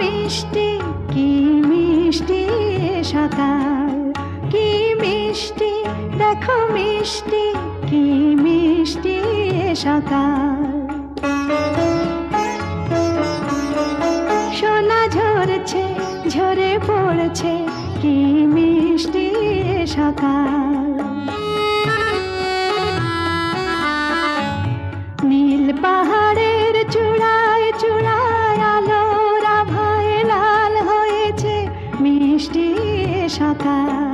মিষ্টি, কি মিষ্টি সকাল কি মিষ্টি, দেখো মিষ্টি, কি মিষ্টি সকাল সোনা ঝরছে, ঝরে পড়ছে, কি মিষ্টি সকাল নীল পাহাড়ের চূড়া বৃষ্টি সাঁতার